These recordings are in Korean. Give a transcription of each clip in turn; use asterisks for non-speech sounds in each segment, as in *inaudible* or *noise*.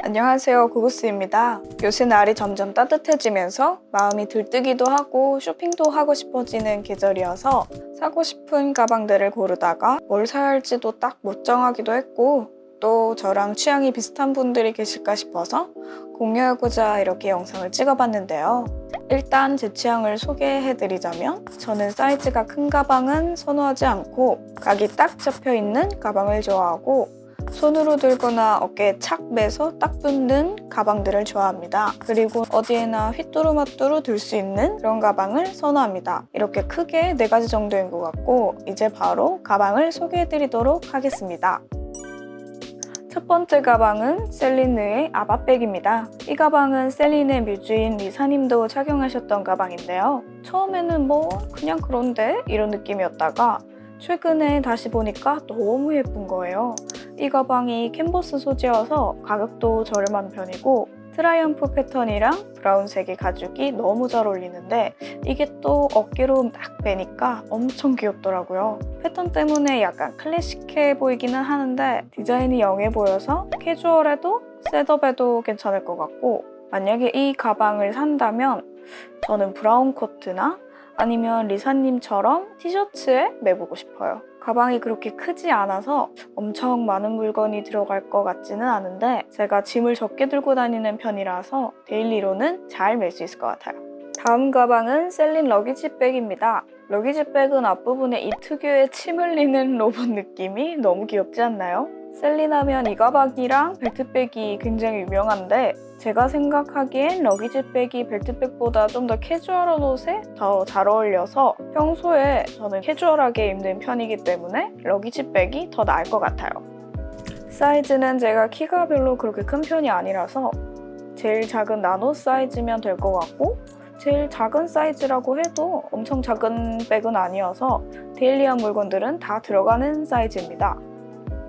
안녕하세요 구구스입니다. 요새 날이 점점 따뜻해지면서 마음이 들뜨기도 하고 쇼핑도 하고 싶어지는 계절이어서 사고 싶은 가방들을 고르다가 뭘 사야 할지도 딱 못 정하기도 했고 또 저랑 취향이 비슷한 분들이 계실까 싶어서 공유하고자 이렇게 영상을 찍어봤는데요. 일단 제 취향을 소개해드리자면 저는 사이즈가 큰 가방은 선호하지 않고 각이 딱 잡혀 있는 가방을 좋아하고 손으로 들거나 어깨에 착 매서 딱 붙는 가방들을 좋아합니다. 그리고 어디에나 휘뚜루마뚜루 들 수 있는 그런 가방을 선호합니다. 이렇게 크게 네 가지 정도인 것 같고 이제 바로 가방을 소개해드리도록 하겠습니다. 첫 번째 가방은 셀린느의 아바백입니다. 이 가방은 셀린의 뮤즈인 리사님도 착용하셨던 가방인데요. 처음에는 뭐 그냥 그런데 이런 느낌이었다가 최근에 다시 보니까 너무 예쁜 거예요. 이 가방이 캔버스 소재여서 가격도 저렴한 편이고 트라이언프 패턴이랑 브라운색의 가죽이 너무 잘 어울리는데 이게 또 어깨로 딱 빼니까 엄청 귀엽더라고요. 패턴 때문에 약간 클래식해 보이기는 하는데 디자인이 영해 보여서 캐주얼해도 셋업해도 괜찮을 것 같고 만약에 이 가방을 산다면 저는 브라운 코트나 아니면 리사님처럼 티셔츠에 매보고 싶어요. 가방이 그렇게 크지 않아서 엄청 많은 물건이 들어갈 것 같지는 않은데 제가 짐을 적게 들고 다니는 편이라서 데일리로는 잘 멜 수 있을 것 같아요. 다음 가방은 셀린 러기지 백입니다. 러기지 백은 앞부분에 이 특유의 침 흘리는 로봇 느낌이 너무 귀엽지 않나요? 셀린 하면 이 가방이랑 벨트백이 굉장히 유명한데 제가 생각하기엔 러기지백이 벨트백보다 좀 더 캐주얼한 옷에 더 잘 어울려서 평소에 저는 캐주얼하게 입는 편이기 때문에 러기지백이 더 나을 것 같아요. 사이즈는 제가 키가 별로 그렇게 큰 편이 아니라서 제일 작은 나노 사이즈면 될 것 같고 제일 작은 사이즈라고 해도 엄청 작은 백은 아니어서 데일리한 물건들은 다 들어가는 사이즈입니다.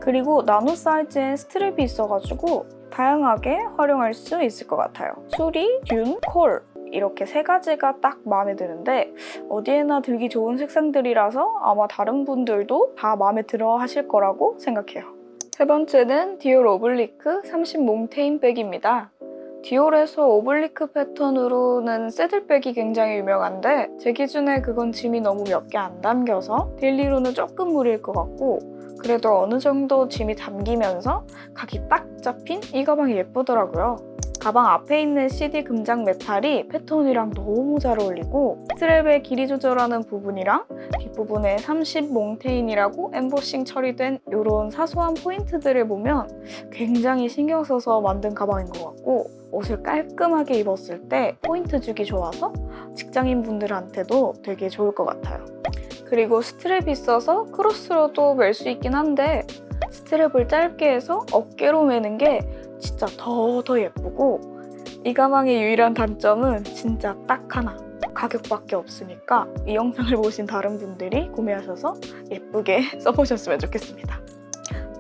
그리고 나노 사이즈엔 스트랩이 있어가지고 다양하게 활용할 수 있을 것 같아요. 수리, 듄, 콜 이렇게 세 가지가 딱 마음에 드는데 어디에나 들기 좋은 색상들이라서 아마 다른 분들도 다 마음에 들어 하실 거라고 생각해요. 세 번째는 디올 오블리크 30 몽테인 백입니다. 디올에서 오블리크 패턴으로는 새들백이 굉장히 유명한데 제 기준에 그건 짐이 너무 몇 개 안 담겨서 데일리로는 조금 무리일 것 같고 그래도 어느 정도 짐이 담기면서 각이 딱 잡힌 이 가방이 예쁘더라고요. 가방 앞에 있는 CD 금장 메탈이 패턴이랑 너무 잘 어울리고 스트랩의 길이 조절하는 부분이랑 뒷부분에 30 몽테인이라고 엠보싱 처리된 이런 사소한 포인트들을 보면 굉장히 신경 써서 만든 가방인 것 같고 옷을 깔끔하게 입었을 때 포인트 주기 좋아서 직장인 분들한테도 되게 좋을 것 같아요. 그리고 스트랩이 있어서 크로스로도 멜 수 있긴 한데 스트랩을 짧게 해서 어깨로 매는 게 진짜 더더 예쁘고 이 가방의 유일한 단점은 진짜 딱 하나 가격밖에 없으니까 이 영상을 보신 다른 분들이 구매하셔서 예쁘게 *laughs* 써보셨으면 좋겠습니다.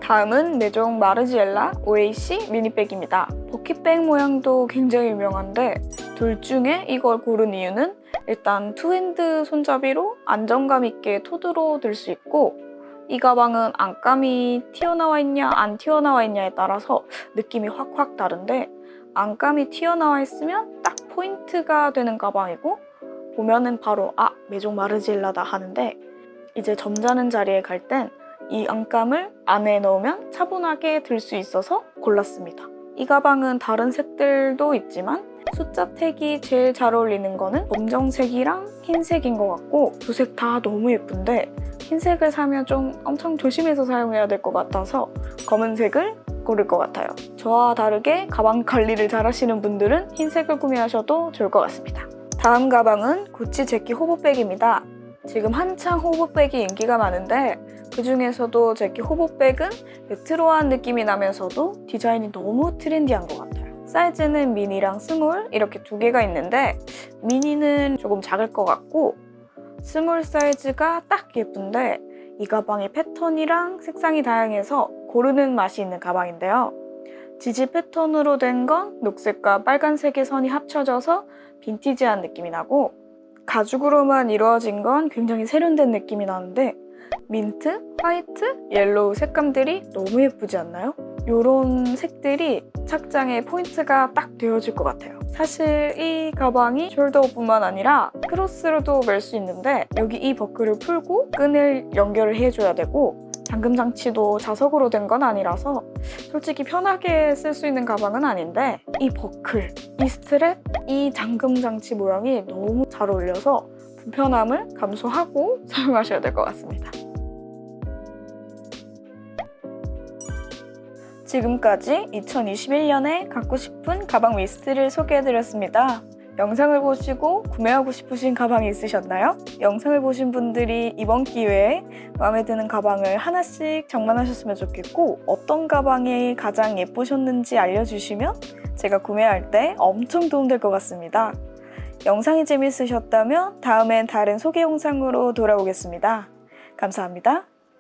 다음은 메종 마르지엘라 OAC 미니백입니다. 버킷백 모양도 굉장히 유명한데 둘 중에 이걸 고른 이유는 일단 투핸드 손잡이로 안정감 있게 토드로 들 수 있고 이 가방은 안감이 튀어나와 있냐 안 튀어나와 있냐에 따라서 느낌이 확확 다른데 안감이 튀어나와 있으면 딱 포인트가 되는 가방이고 보면은 바로 아 메종 마르지엘라다 하는데 이제 점잖은 자리에 갈 땐 이 안감을 안에 넣으면 차분하게 들 수 있어서 골랐습니다. 이 가방은 다른 색들도 있지만 숫자 택이 제일 잘 어울리는 거는 검정색이랑 흰색인 것 같고 두 색 다 너무 예쁜데 흰색을 사면 좀 엄청 조심해서 사용해야 될 것 같아서 검은색을 고를 것 같아요. 저와 다르게 가방 관리를 잘 하시는 분들은 흰색을 구매하셔도 좋을 것 같습니다. 다음 가방은 구찌 제키 호보백입니다. 지금 한창 호보백이 인기가 많은데 그 중에서도 제키 호보백은 레트로한 느낌이 나면서도 디자인이 너무 트렌디한 것 같아요. 사이즈는 미니랑 스몰 이렇게 두 개가 있는데 미니는 조금 작을 것 같고 스몰 사이즈가 딱 예쁜데 이 가방의 패턴이랑 색상이 다양해서 고르는 맛이 있는 가방인데요. 지지 패턴으로 된 건 녹색과 빨간색의 선이 합쳐져서 빈티지한 느낌이 나고 가죽으로만 이루어진 건 굉장히 세련된 느낌이 나는데 민트, 화이트, 옐로우 색감들이 너무 예쁘지 않나요? 이런 색들이 착장의 포인트가 딱 되어줄 것 같아요. 사실 이 가방이 숄더뿐만 아니라 크로스로도 멜 수 있는데 여기 이 버클을 풀고 끈을 연결을 해줘야 되고 잠금 장치도 자석으로 된 건 아니라서 솔직히 편하게 쓸 수 있는 가방은 아닌데 이 버클, 이 스트랩, 이 잠금 장치 모양이 너무 잘 어울려서 불편함을 감수하고 *laughs* 사용하셔야 될 것 같습니다. 지금까지 2021년에 갖고 싶은 가방 리스트를 소개해드렸습니다. 영상을 보시고 구매하고 싶으신 가방이 있으셨나요? 영상을 보신 분들이 이번 기회에 마음에 드는 가방을 하나씩 장만하셨으면 좋겠고 어떤 가방이 가장 예쁘셨는지 알려주시면 제가 구매할 때 엄청 도움될 것 같습니다. 영상이 재밌으셨다면 다음엔 다른 소개 영상으로 돌아오겠습니다. 감사합니다.